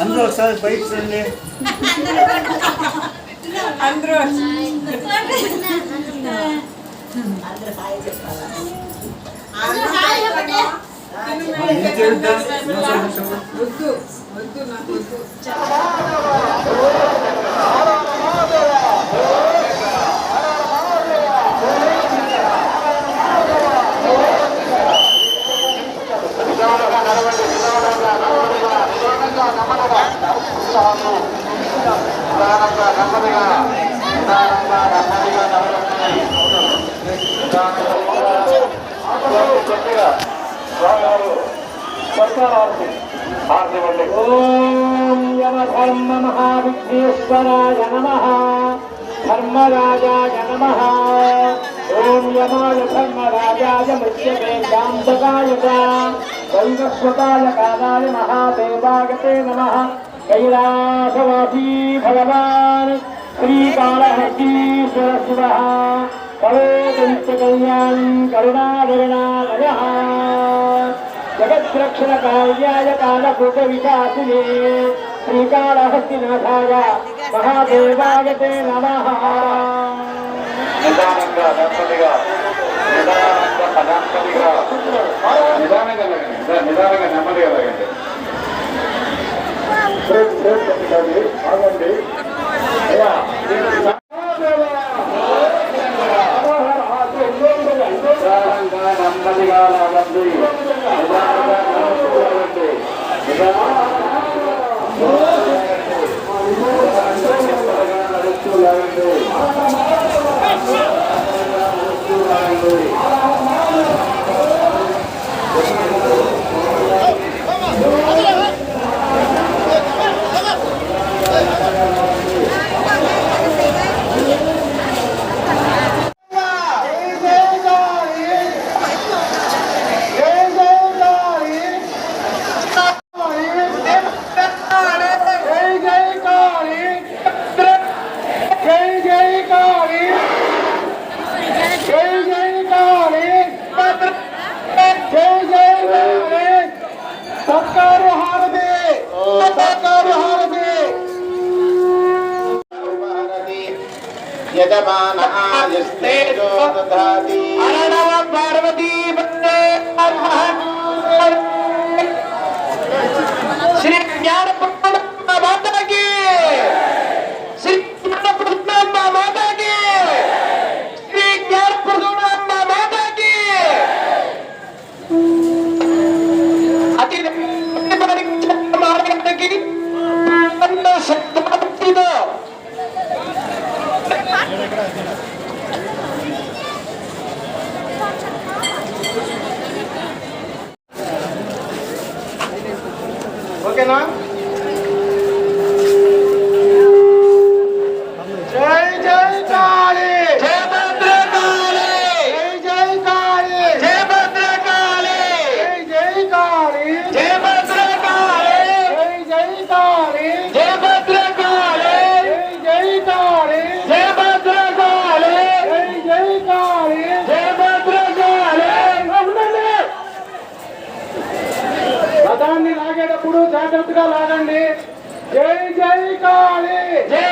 అందరూ ఒకసారి బయట రండి కనిపిస్తుంటే కాలేజీలో స్కూల్ వాళ్ళు తీస్తారు అందరూ ఒకసారి బయట రండి అందరూ హాయ్ చెప్పాలా అందరూ హాయ్ చెప్పండి ఓం యమ ధర్మ మహావిఘ్నేశ్వరాయ నమ ధర్మరాజాయ నమ ఓం యమాయ ధర్మరాజాయ మృత్యమే శాంతకాయ దైవస్వతాయ కాదాయ మహాదేవాగతే నమ కైలాసవాసీ భగవాన్ శ్రీకాళహస్తీశ్వర శివ కవేదైత్య కళ్యాణి కరుణావరణాలయ జగద్రక్షణ కార్యాయ కాలకృత వికాసినే శ్రీకాళహస్తినాథాయ మహాదేవాయ తే నమ నిదానంగా నెమ్మదిగా నిదానంగా నెమ్మదిగా నిదానంగా లాగండి నిదా- నిదానంగా నెమ్మదిగా లాగండి ಯಜಮಾನ ಎಷ್ಟೇಜೋ ದಧಾತಿ ಅರಣವ ಪಾರ್ವತಿ ಬಂದೆ ಶ್ರೀ ಜ್ಞಾನ ಮಾತಾಗಿ. ಶ್ರೀ ಜ್ಞಾನ ಪ್ರಧಾನ ಮಾತಾಗಿ. ಶ್ರೀ ಜ್ಞಾನ ಪ್ರಧಾನ ಮಾತಾಗಿ. ಅತಿ ಮಾರ್ಗಕ್ಕೆ ಒಂದು ಶಕ್ತಿ ಮಾಡ್ತಿದ್ದು దాన్ని లాగేటప్పుడు జాగ్రత్తగా లాగండి. జై జై కాళీ. జై